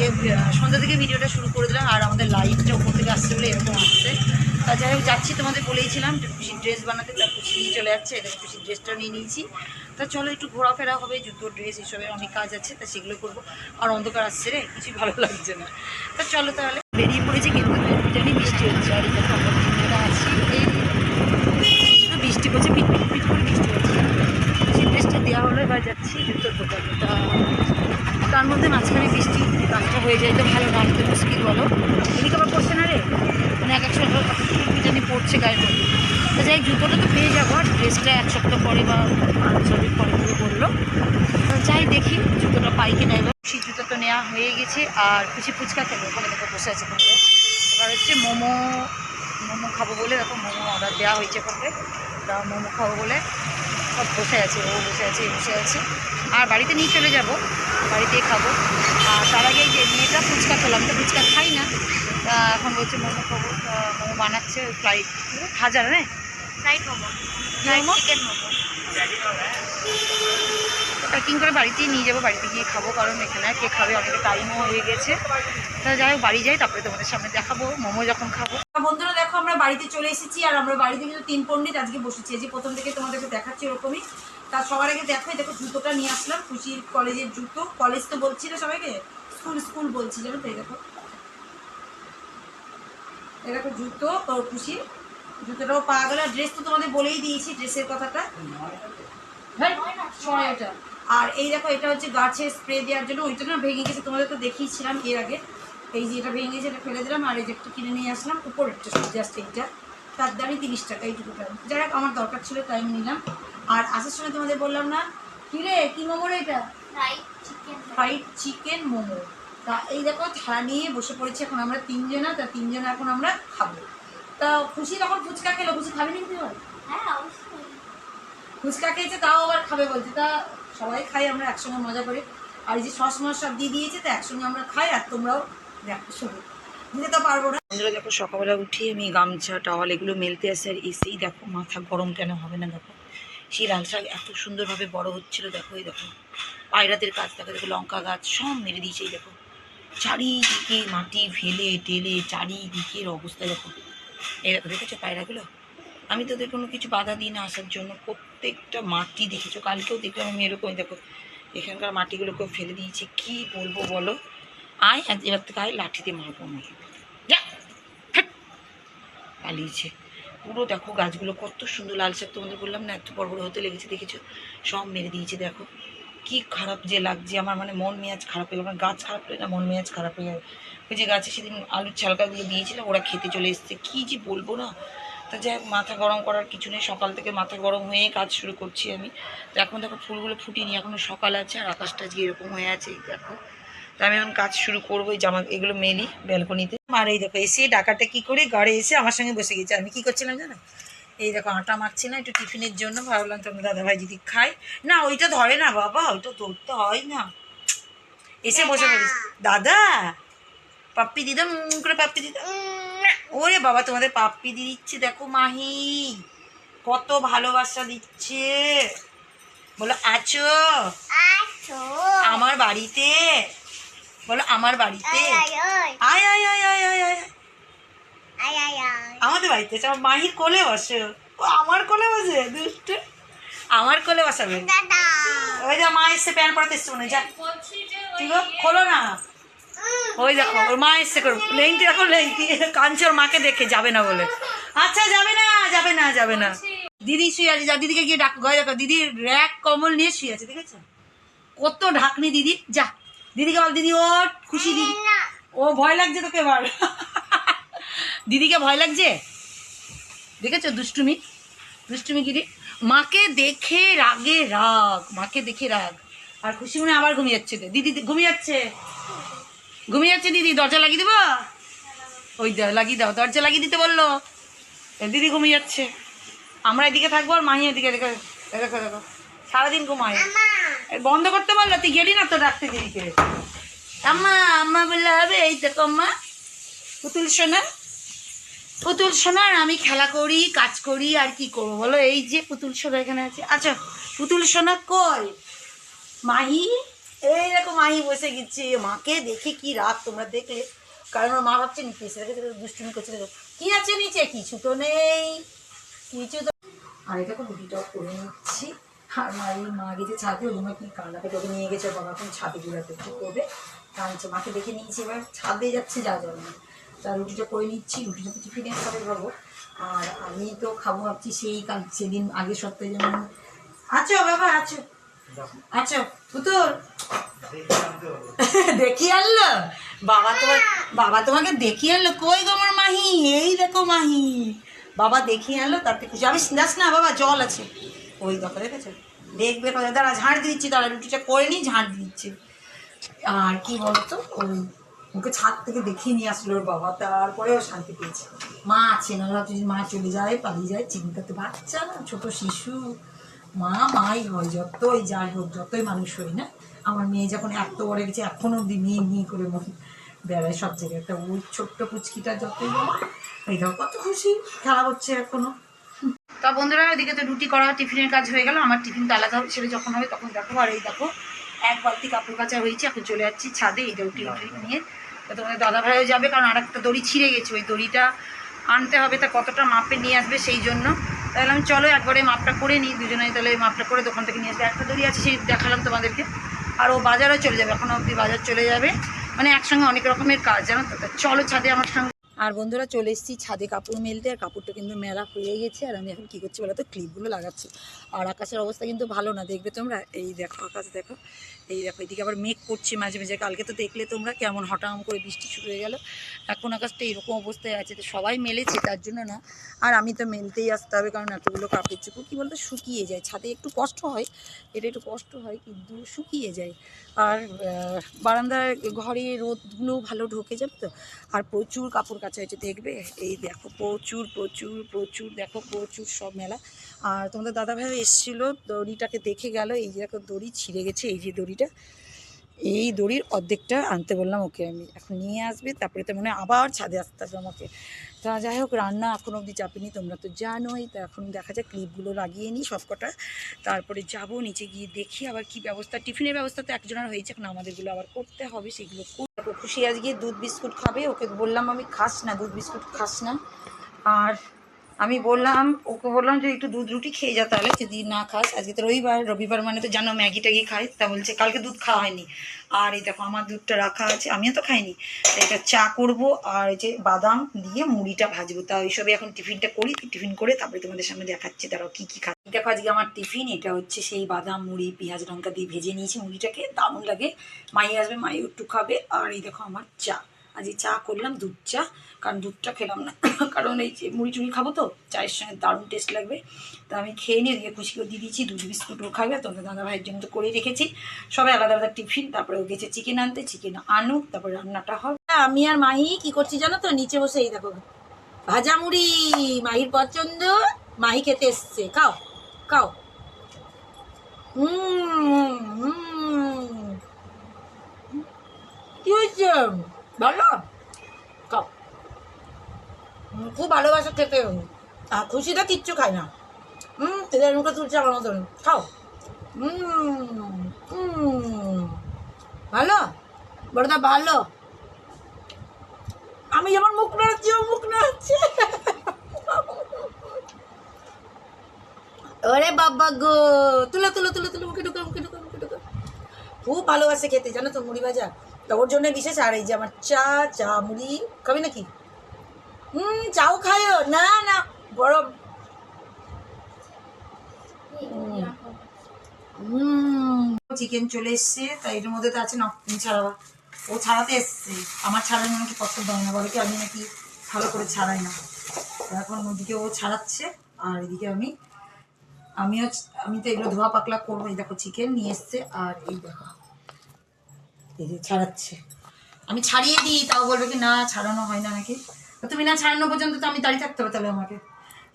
আজকে সন্ধ্যা থেকে ভিডিওটা শুরু করে দিলাম, আর আমাদের লাইটটা উপর থেকে আসছে বলে এরকম আসছে। তা যাই হোক, যাচ্ছি তোমাদের বলেইছিলাম খুশির ড্রেস বানাতে তার খুশি নিয়ে চলে যাচ্ছে এটা খুশির ড্রেসটা নিয়ে নিয়েছি। তা চলো, একটু ঘোরাফেরা হবে, জুতো ড্রেস এসবের অনেক কাজ আছে, তা সেগুলো করব। আর অন্ধকার আসছে রে, কিছুই ভালো লাগছে না। তা চলো তাহলে। বেরিয়ে পড়েছি কিন্তু বৃষ্টি হচ্ছে, আর এই দেখো আমরা তিনজনা আছি এই একটু বৃষ্টি পড়ছে পিট পিট পিট করে বৃষ্টি হচ্ছে সেই ড্রেসটা দেওয়া হলো এবার যাচ্ছি জুতোর দোকানে তার মধ্যে মাঝখানে বৃষ্টি কাজটা হয়ে যায় তো ভালো না হতে মুশকিল বলো। এদিকে আবার পড়ছে না রে? মানে এক এক সপ্তাহ জানি পড়ছে গায়ের মধ্যে। তো যাই জুতোটা তো পেয়ে যাব, আর ড্রেসটা এক সপ্তাহ পরে বা পাঁচ ছ দিন পরে করে বলল। যাই দেখি জুতোটা পাই কিনা এবার। সেই জুতো তো নেওয়া হয়ে গেছে, আর কিছু ফুচকা খেলো, ওখানে দেখো বসে আছে কিন্তু এবার হচ্ছে মোমো মোমো খাব বলে, দেখো মোমো অর্ডার দেওয়া হয়েছে ওখানে তা মোমো খাব বলে। বসে আছে ও বসে আছে এ বসে আছে। আর বাড়িতে নিয়ে চলে যাব বাড়িতেই খাব। আর তার আগে যে মেয়েটা ফুচকা খেলাম তো ফুচকা খাই না। তা এখন বলছে মোমো খাব। মোমো বানাচ্ছে ফ্লাইট হাজার হ্যাঁ? Fried momo. Momo? Chicken momo. Packing করে বাড়িতেই নিয়ে যাব বাড়িতে গিয়ে খাব? কারণ এখানে কে খাবে অনেক টাইমও হয়ে গেছে। তা যাই হোক বাড়ি যাই তারপরে তোমাদের সামনে দেখাবো মোমো যখন খাব। বন্ধুরা দেখো আমরা বাড়িতে চলে এসেছি আর আমরা বাড়িতে কিন্তু তিন পণ্ডিত আজকে বসেছি। যে প্রথম থেকে তোমাদেরকে দেখাচ্ছি ওরকমই। তার সবার আগে দেখো দেখো জুতোটা নিয়ে আসলাম, খুশির কলেজের জুতো। কলেজ তো বলছি না সবাইকে? স্কুল স্কুল বলছি, জানো তো দেখো। দেখো জুতো ও খুশি। জুতোটাও পাওয়া গেল। ড্রেস তো তোমাদের বলেই দিয়েছি ড্রেসের কথাটা। হ্যাঁ আর এই দেখো, এটা হচ্ছে গাছে স্প্রে দেওয়ার জন্য। ওইটা না ভেঙে গেছে, তোমাদের তো দেখিয়েছিলাম এর আগে। এই যে এটা ভেঙে এটা ফেলে দিলাম আর এই যে একটু কিনে নিয়ে আসলাম উপরেরটা জাস্ট এইটা। তার দামই তিরিশ টাকা এইটুকুটা যাই হোক আমার দরকার ছিল তাই আমি নিলাম। আর আসার সময় তোমাদের বললাম না কি রে কি মোমো এটা? Fried chicken momo. তা এই দেখো থালা নিয়ে বসে পড়েছি এখন আমরা তিনজনা তা তিনজনা এখন আমরা খাব। তা খুশি তখন ফুচকা খেলো? খুশি খাবি তুই হ্যাঁ ফুচকা খেয়েছে তাও আবার খাবে বলছে। তা সবাই খাই আমরা একসঙ্গে মজা করে। আর এই যে সস মস সব দিয়ে দিয়েছে তা একসঙ্গে আমরা খাই আর তোমরাও সকালবেলা উঠি আমি গামছা টাওয়াল এগুলো মেলতে আর এসেই দেখো, মাথা গরম কেন হবে না দেখো। সেই এত সুন্দরভাবে বড় হচ্ছিল, দেখো, এই দেখো। দেখো দেখো, লঙ্কা গাছ সব মেরে দিয়েছে, এই দেখো। চারিদিকে মাটি ফেলে টেলে, চারিদিকের অবস্থা, দেখো। এই দেখো, দেখেছ পায়রাগুলো? আমি তোদের কোনো কিছু বাধা দিই না আসার জন্য। প্রত্যেকটা মাটি দেখেছ? কালকেও দেখলাম আমি এরকম দেখো। এখানকার মাটিগুলোকেও ফেলে দিয়েছি। কি বলব বলো? আয় আজ এবার থেকে আয় লাঠিতে মারবো আমি। যা। পালিয়েছে। পুরো দেখো গাছগুলো কত সুন্দর লাল শাক। তোমাদের বললাম না এত বড় বড় হতে লেগেছে, দেখেছ? সব মেরে দিয়েছে, দেখো। কি খারাপ যে লাগছে, আমার মানে মন মেয়াজ খারাপ হয়ে গেল। আমার গাছ খারাপ হয়ে না মন মেয়াজ খারাপ হয়ে গেল ওই যে গাছে সেদিন আলুর ছালকাগুলো দিয়েছিলাম, ওরা খেতে চলে এসছে। কী যে বলব না? তা যাই মাথা গরম করার কিছু নেই। সকাল থেকে মাথা গরম হয়ে কাজ শুরু করছি আমি। তো এখন দেখো ফুলগুলো ফুটিনি এখনও সকাল আছে আর আকাশটা আজকে এরকম হয়ে আছে দেখো। তো আমি এখন কাজ শুরু করব জামা এগুলো মেলি ব্যালকনিতে। আর এই দেখো এসে ডাকাটা কি করে গাড়ি এসে আমার সঙ্গে বসে গেছে। আমি কি করছিলাম জানো? এই দেখো আটা মারছি না একটু টিফিনের জন্য। ভাবলাম তোমার দাদাভাই যদি খাই। না ওইটা ধরে না বাবা ওইটা ধরতে হয় না। এসে বসে পড়েছে। দাদা পাপ্পি দিদাম করে পাপ্পি দিদাম ওরে বাবা তোমাদের পাপ্পি দিয়ে দিচ্ছে দেখো মাহি। কত ভালোবাসা দিচ্ছে। বলো আছো। আমার বাড়িতে বলো আমার বাড়িতে? আয় আয় আয়। আয় আয় আয় আমাদের বাড়িতে এসে আমার মাহির কোলে বসে। ও আমার কোলে বসে দুষ্ট। আমার কোলে বসাবে। ওই যা মা এসে প্যান পড়াতে এসছে মনে যা। ঠিক খোলো না। ওই দেখো ওর মা এসছে করো। লেংটি দেখো লেংটি। কাঁদছে ওর মাকে দেখে যাবে না বলে। আচ্ছা যাবে না যাবে না যাবে না। দিদি শুয়ে আছে যা দিদিকে গিয়ে ডাক গয়ে দেখো দিদির র্যাক কমল নিয়ে শুয়ে আছে দেখেছ? কত ঢাকনি দিদি। যা দিদিকে বল দিদি ও খুশি দিদি। ও ভয় লাগছে তোকে এবার। দিদিকে ভয় লাগছে? দেখেছ দুষ্টুমি? দুষ্টুমি গিরি মাকে দেখে রাগে রাগ মাকে দেখে রাগ। আর খুশি মনে আবার ঘুমিয়ে যাচ্ছে। দিদি ঘুমিয়ে যাচ্ছে? ঘুমিয়ে যাচ্ছে দিদি দরজা লাগিয়ে দেবো? ওই দা- লাগিয়ে দাও দরজা লাগিয়ে দিতে বলল। দিদি ঘুমিয়ে যাচ্ছে। আমরা এদিকে থাকব আর মাহি এদিকে দেখো দেখো দেখো সারাদিন ঘুমায়। বন্ধ করতে পারল তুই গেলি না তো ডাকতে দিদিকে? আম্মা আম্মা বললে হবে, এই দেখো আম্মা, পুতুল সোনা। পুতুল সোনার আমি খেলা করি, কাজ করি, আর কি করব বলো? এই যে পুতুল সোনা এখানে আছে। আচ্ছা পুতুল সোনা কই? মাহি? এই এইরকম মাহি বসে গেছে। মাকে দেখে কি রাত তোমরা দেখলে। কারণ মা ভাবছে, নিচে রেখে দুষ্টুমি করছে, দেখো। কি আছে নিচে? কিছু তো নেই। কিছু তো আর এটা রুটিটাও করে নিচ্ছি। আর মা এই মা গেছে ছাদে, ওই জন্য কি কান্নাকে তোকে নিয়ে গেছে, বাবা এখন ছাদে ঘুরাতে একটু করবে কাঁদছে মাকে দেখে নিয়েছি, এবার ছাদে যাচ্ছে যা যাবে না তা রুটিটা করে নিচ্ছি, রুটিটা তো টিফিনে খাবে খাব আর আমি তো খাব ভাবছি সেই কাল, সেদিন আগের সপ্তাহে যেমন। আছো বাবা, আছো। আচ্ছা পুতুল। দেখি আনলো? বাবা তোমার বাবা তোমাকে দেখিয়ে আনলো? কই গো আমার মাহি? এই দেখো মাহি। বাবা দেখিয়ে আনলো তাতে খুশি। আমি যাস না বাবা, জল আছে। ওই দেখো দেখেছ দেখবে কোথায়? দাঁড়া ঝাড় দিচ্ছি, দাঁড়া, রুটিটা করে নিই, ঝাঁট দিচ্ছি। আর কি বলতো? ওই ওকে ছাদ থেকে দেখিয়ে নিয়ে আসলো ওর বাবা। তারপরে ও শান্তি পেয়েছে। মা আছে না যদি মা চলে যায়, পালিয়ে যায়, চিন্তাতে বাচ্চা না, ছোট শিশু। মা, মাই হয়, যতই যাই হোক, যতই মানুষ হই না, আমার মেয়ে যখন এত বড় গেছে এখন অব্দি মেয়ে মেয়ে করে মন বেড়ায় সব জায়গায়। একটা ওই ছোট্ট পুচকিটা যতই বড় এই কত খুশি, খেলা হচ্ছে এখনও। তা বন্ধুরা ওইদিকে তো রুটি করা টিফিনের কাজ হয়ে গেল। আমার টিফিন তো আলাদা সেটা যখন হবে তখন দেখো। আর এই দেখো, এক বালতি কাপড় কাচা হয়েছে। এখন চলে যাচ্ছি ছাদে, এই রুটি নিয়ে। তোমাদের দাদা ভাইও যাবে, কারণ আর একটা দড়ি ছিঁড়ে গেছে। ওই দড়িটা আনতে হবে, তা কতটা মাপে নিয়ে আসবে সেই জন্য। তাহলে আমি চলো, একবারে মাপটা করে নিই। দুজনে তাহলে মাপটা করে দোকান থেকে নিয়ে আসবে। একটা দড়ি আছে, সেই দেখালাম তোমাদেরকে। আর ও বাজারও চলে যাবে এখনও অবধি বাজার চলে যাবে। মানে একসঙ্গে অনেক রকমের কাজ, জানো তো চলো ছাদে আমার সঙ্গে আর বন্ধুরা চলে এসেছি ছাদে কাপড় মেলতে, আর কাপড়টা কিন্তু মেলা হয়ে গেছে, আর আমি এখন কী করছি বলো তো ক্লিপগুলো লাগাচ্ছি। আর আকাশের অবস্থা কিন্তু ভালো না, দেখবে তোমরা? এই দেখো, আকাশ দেখো। এই দেখো, এদিকে আবার মেঘ করছে মাঝে মাঝে, কালকে তো দেখলে তোমরা কেমন হঠাৎ করে বৃষ্টি শুরু হয়ে গেল। এখন আকাশটা এরকম অবস্থায় আছে, তো সবাই মেলেছে, তার জন্য না। আর আমি তো মেলতেই আসতে হবে, কারণ এতগুলো কাপড় চোপড়, কী বলতো, শুকিয়ে যায়। ছাদে একটু কষ্ট হয়, এটা একটু কষ্ট হয়, কিন্তু শুকিয়ে যায়। আর বারান্দার ঘরে রোদগুলো ভালো ঢোকে যাবে তো? আর প্রচুর কাপড় হয়েছে দেখবে, এই দেখো প্রচুর প্রচুর প্রচুর, দেখো প্রচুর সব মেলা। আর তোমাদের দাদাভাইও এসেছিল, দড়িটাকে দেখে গেল, এই যে দেখো দড়ি ছিঁড়ে গেছে, এই যে দড়িটা। এই দড়ির অর্ধেকটা আনতে বললাম ওকে আমি, এখন নিয়ে আসবে, তারপরে তো মনে আবার ছাদে আসতে হবে আমাকে। তা যাই হোক, রান্না এখন অবধি চাপিনি, তোমরা তো জানোই, তা এখন দেখা যায় ক্লিপগুলো লাগিয়ে নিই সবকটা। তারপরে যাব, নিচে গিয়ে দেখি আবার কি ব্যবস্থা, টিফিনের ব্যবস্থা তো একজনের হয়েছে, এখন আমাদেরগুলো আবার করতে হবে, সেগুলো খুশি আজকে দুধ বিস্কুট খাবে, ওকে বললাম, আমি খাস না, দুধ বিস্কুট খাস না। আর আমি বললাম, ওকে বললাম যে একটু দুধ রুটি খেয়ে যা তাহলে যদি না খাস। আজকে তো রবিবার রবিবার মানে তো জানো, ম্যাগি ট্যাগি খাই, তা বলছে কালকে দুধ খাওয়া হয়নি। আর এই দেখো, আমার দুধটা রাখা আছে, আমিও তো খাইনি। এটা চা করব, আর যে বাদাম দিয়ে মুড়িটা ভাজবো। তা ওইসবই এখন টিফিনটা করি, টিফিন করে তারপরে তোমাদের সামনে দেখাচ্ছি তারাও কী কী খায় দেখো আজকে আমার টিফিন, এটা হচ্ছে সেই বাদাম, মুড়ি, পেঁয়াজ লঙ্কা দিয়ে ভেজে নিয়েছি, মুড়িটাকে দারুণ লাগে। মাই আসবে, মাই একটু খাবে, আর এই দেখো আমার চা। আজকে চা করলাম দুধ চা কারণ দুধটা খেলাম না। কারণ এই মুড়ি চুড়ি খাব তো চায়ের সঙ্গে দারুণ টেস্ট লাগবে। তো আমি খেয়ে নিয়ে দিয়ে খুশি করে দিয়ে দিয়েছি দুধ বিস্কুটও খাবে তোমাদের দাদা ভাইয়ের জন্য তো করেই রেখেছি। সবাই আলাদা আলাদা টিফিন তারপরে ও গেছে চিকেন আনতে চিকেন আনুক তারপরে রান্নাটা হবে। আমি আর মাহি কি করছি জানো তো নিচে বসে এই দেখো ভাজা মুড়ি মাহির পছন্দ মাহি খেতে এসছে। খাও খাও। উম, উম। কি হয়েছে? ভালো খুব ভালোবাসা খেতে আর খুশিটা কিচ্ছু খায় না। হুম তেলের মুখে তুলছে আমার মতন। খাও। ভালো? বড়দা, ভালো? আমি যেমন মুখ নাড়াচ্ছি, ও মুখ নাড়াচ্ছে। ওরে বাবা গো। তুলো তুলো তুলো তুলো, মুখে ঢুকে মুখে ঢুকে মুখে ঢুকে। খুব ভালোবাসে খেতে, জানো তো, মুড়ি ভাজা। তা ওর জন্য বিশেষ আর এই যে আমার চা চা মুড়ি, খাবি নাকি? হুম চাও খায়ও না না, গরম। চিকেন চলে এসছে, তাই এর মধ্যে তো আছে না তুমি ছাড়াবা ও ছাড়াতে এসছে। আমার ছাড়ানো নাকি পছন্দ হয় না। বলে কি, আমি নাকি ভালো করে ছাড়াই না। এখন ওদিকে ও ছাড়াচ্ছে, আর এদিকে আমি, আমিও, আমি তো এগুলো ধোয়া পাকলা করব। এই দেখো চিকেন নিয়ে এসছে, আর এই দেখো। এই যে ছাড়াচ্ছে। আমি ছাড়িয়ে দিই তাও বলবে কি না ছাড়ানো হয় না নাকি? তুমি না ছাড়ানো পর্যন্ত তো আমি দাঁড়িয়ে থাকতে হবে তাহলে আমাকে।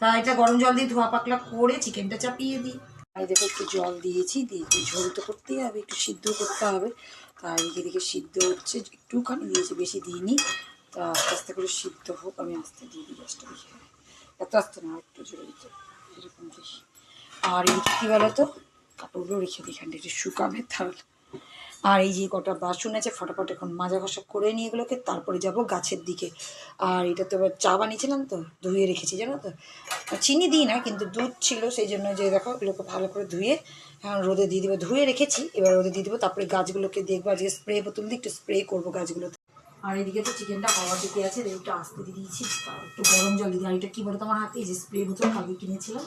তা এটা গরম জল দিয়ে ধোয়া পাকলা করে চিকেনটা চাপিয়ে দিই। এই দেখো একটু জল দিয়েছি দিয়ে একটু ঝোল তো করতেই হবে একটু সিদ্ধ করতে হবে। তা এদিকে সিদ্ধ হচ্ছে একটুখানি দিয়েছি বেশি দিইনি। তা আস্তে আস্তে করে সিদ্ধ হোক আমি আস্তে দিয়ে দিই গ্যাসটা দেখে এত আস্তে না একটু জোরে দিতে এরকম দিই আর এদিকে কী বলো তো কাপড়গুলো রেখে দিই এখানটা একটু শুকাবে তাহলে। আর এই যে কটা বাসন আছে ফটাফট এখন মাজা ঘষা করে নিয়ে এগুলোকে, তারপরে যাব গাছের দিকে। আর এটা তো এবার চা বানিয়েছিলাম তো, ধুয়ে রেখেছি, জানো তো? চিনি দিই না, কিন্তু দুধ ছিল, সেই জন্য যে দেখো, এগুলোকে ভালো করে ধুয়ে এখন রোদে দিয়ে দেবো। ধুয়ে রেখেছি, এবার রোদে দিয়ে দেবো, তারপরে গাছগুলোকে দেখব। আজকে স্প্রে বোতল দিয়ে একটু স্প্রে করব গাছগুলোতে। আর এদিকে তো চিকেনটা হওয়ার দিকে আছে একটু আস্তে দিয়ে দিয়েছি একটু গরম জল দিয়ে আর এটা কী বলতো আমার হাতে যে স্প্রে বোতল আগে কিনেছিলাম,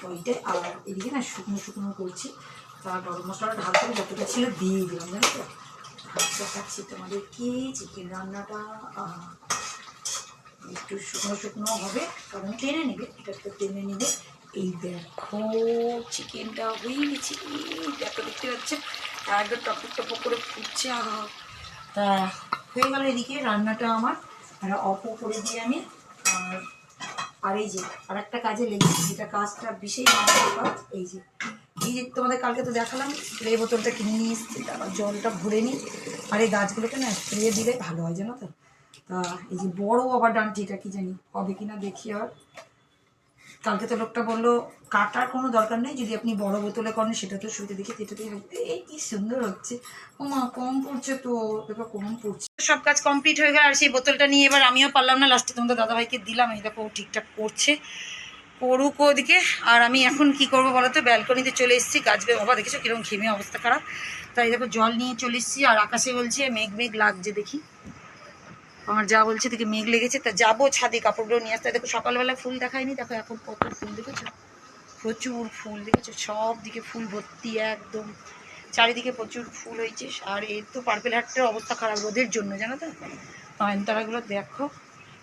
তো এইটাই। আর এদিকে না শুকনো শুকনো করছি। তা গরম মশলাটা ঢাল করে যতটা ছিল দিয়ে দিলাম, জানো তো? আচ্ছা খাচ্ছি তোমাদেরকে চিকেন রান্নাটা একটু শুকনো শুকনো হবে, কারণ টেনে নেবে, এটা একটু টেনে নেবে এই দেখো চিকেনটা হয়ে গেছে, দেখো, দেখতে পাচ্ছে? একদম টপক টপক করে ফুটছে তা হয়ে গেল এদিকে রান্নাটা আমার। অপ করে দিয়ে আমি, আর এই যে আর একটা কাজে লেগেছি, যেটা কাজটা বিশেষ এই যে এই যে তোমাদের কালকে তো দেখালাম স্প্রে বোতলটা কিনে নিয়ে এসেছি, তারপর জলটা ভরে নিই। আর এই গাছগুলোকে না স্প্রে দিলে ভালো হয়, জানো তো? তা এই যে বড় আবার ডানটিটা কি জানি, হবে কিনা দেখি আর। কালকে তো লোকটা বলল, কাটার কোনো দরকার নেই, যদি আপনি বড় বোতলে করেন, সেটা তো শুরুতে দেখি এটাতেই হবে এই কি সুন্দর হচ্ছে। ও মা, কম পড়ছে তো দেখো কম পড়ছে। সব কাজ কমপ্লিট হয়ে গেল, আর সেই বোতলটা নিয়ে এবার আমিও পারলাম না লাস্টে তোমাদের দাদাভাইকে দিলাম, এই দেখো ঠিকঠাক করছে। করুক ওদিকে। আর আমি এখন কি করব বলো তো ব্যালকনিতে চলে এসেছি। গাছ বে বাবা দেখেছ কীরকম ঘেমে অবস্থা খারাপ? তাই দেখো জল নিয়ে চলে এসেছি। আর আকাশে বলছে, মেঘ মেঘ লাগছে দেখি। আমার যা বলছে দেখি মেঘ লেগেছে। তা যাব ছাদে কাপড়গুলো নিয়ে আসতে। দেখো সকালবেলা ফুল দেখায়নি। দেখো এখন কত ফুল দেখেছ? প্রচুর ফুল দেখেছ? সব দিকে ফুল ভর্তি একদম। চারিদিকে প্রচুর ফুল হয়েছে। আর এই তো পার্পেল হাটটার অবস্থা খারাপ রোদের জন্য, জানো তো? নয়নতারাগুলো দেখো।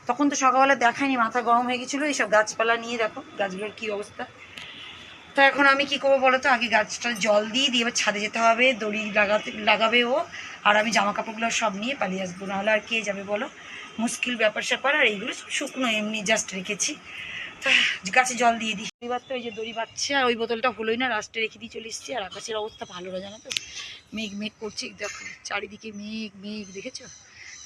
তখন তো সকালবেলা দেখায়নি, মাথা গরম হয়ে গেছিল, এইসব গাছপালা নিয়ে দেখো, গাছগুলোর কী অবস্থা। তো এখন আমি কি করব বলো তো? আগে গাছটা জল দিয়ে দিয়ে এবার ছাদে যেতে হবে, দড়ি লাগাতে, লাগাবে ও, আর আমি জামা কাপড়গুলো সব নিয়ে পালিয়ে আসব, নাহলে আর কে যাবে বলো? মুশকিল ব্যাপার স্যাপার, আর এইগুলো শুকনো, এমনি জাস্ট রেখেছি। তা গাছে জল দিয়ে দিই। এবার তো ওই যে দড়ি বাচ্ছে আর ওই বোতলটা হলোই না লাস্টে রেখে দিয়ে চলে এসেছি, আর আকাশের অবস্থা ভালো না, জানো তো? মেঘ মেঘ করছে, দেখো, চারিদিকে মেঘ মেঘ, দেখেছ?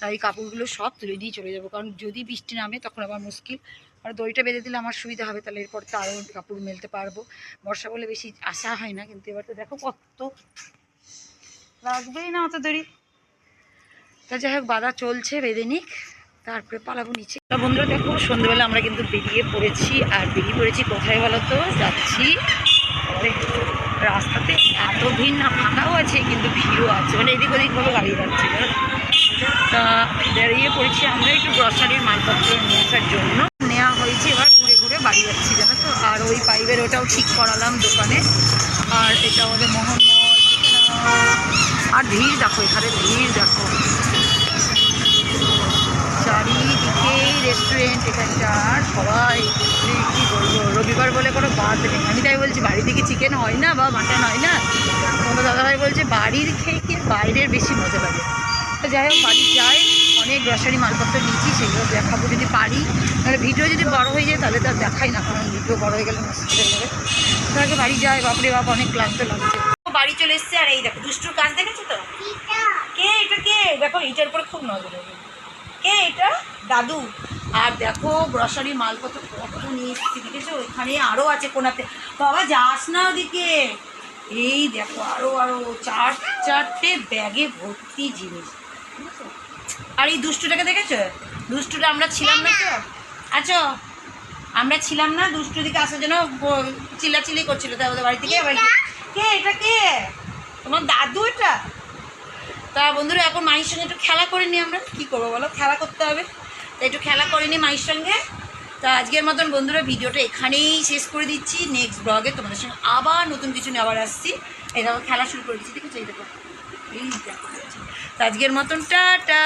তাই কাপড়গুলো সব তুলে দিয়ে চলে যাব। কারণ যদি বৃষ্টি নামে তখন আবার মুশকিল। আর দড়িটা বেঁধে দিলে আমার সুবিধা হবে, তাহলে এরপর তো আরও কাপড় মেলতে পারব। বর্ষা বলে বেশি আসা হয় না, কিন্তু এবার তো দেখো কত লাগবেই না অত দড়ি। তা যাই হোক বাধা চলছে, বেঁধে নিক, তারপরে পালাবো নিচে। তা বন্ধুরা দেখো, সন্ধ্যেবেলা আমরা কিন্তু বেরিয়ে পড়েছি। আর বেরিয়ে পড়েছি কোথায় বলো তো? যাচ্ছি রাস্তাতে। এত ভিড় না, ফাঁকাও আছে, কিন্তু ভিড়ও আছে। মানে এদিক ওদিকভাবে গাড়ি যাচ্ছে তো? বেরিয়ে পড়েছি আমরা একটু গ্রসারির মালপত্র নিয়ে আসার জন্য। নেওয়া হয়েছে, এবার ঘুরে ঘুরে বাড়ি যাচ্ছি, জানো তো? আর ওই পাইপের ওটাও ঠিক করালাম দোকানে। আর এটা আমাদের মোহনমল, আর ভিড় দেখো, এখানে ভিড় দেখো। চারিদিকে রেস্টুরেন্ট এখানটা আর সবাই কী বলব? রবিবার বলে কোনো বাদ নেই। আমি তাই বলছি বাড়ি থেকে চিকেন হয় না বা মাটন হয় না? তোমার দাদাভাই বলছে, বাড়ির খেয়ে কি বাইরের বেশি মজা লাগে। তো যাই হোক বাড়ি যাই অনেক গ্রসারি মালপত্র নিয়েছি সেগুলো দেখাবো যদি পারি। তাহলে ভিডিও যদি বড় হয়ে যায় তাহলে তো আর দেখাই না কারণ ভিডিও বড় হয়ে গেলে মুশকিল হয়ে যাবে। বাড়ি যাই বাপরে বাপ অনেক ক্লান্ত লাগছে। বাড়ি চলে এসছে আর এই দেখো দুষ্টুর কাজ দেখেছ তো? কে এটা কে? দেখো এইটার উপরে খুব নজর হবে কে এটা? দাদু। আর দেখো গ্রসারি মালপত্র কত নিয়ে এসেছি দেখেছ? এখানে আরও আছে কোনাতে। বাবা যাস না ওদিকে। এই দেখো আরও আরও চার চারটে ব্যাগে ভর্তি জিনিস? আর এই দুষ্টুটাকে দেখেছ? দুষ্টুটা আমরা ছিলাম না তো। আচ্ছা আমরা ছিলাম না দুষ্টু দিকে আসার জন্য চিল্লাচিল্লি করছিল তাই ওদের বাড়ি থেকে কে? এটা কে? তোমার দাদু এটা? তা বন্ধুরা এখন মায়ের সঙ্গে একটু খেলা করে নিই আমরা। কী করব বলো? খেলা করতে হবে। তা একটু খেলা করে নিই মায়ের সঙ্গে। তা আজকের মতন বন্ধুরা ভিডিওটা এখানেই শেষ করে দিচ্ছি। নেক্সট ব্লগে তোমাদের সঙ্গে আবার নতুন কিছু নিয়ে আবার আসছি। এই দেখো খেলা শুরু করে দিচ্ছি। দেখেছ এই দেখো। এই দেখো। তা আজকের মতন টাটা!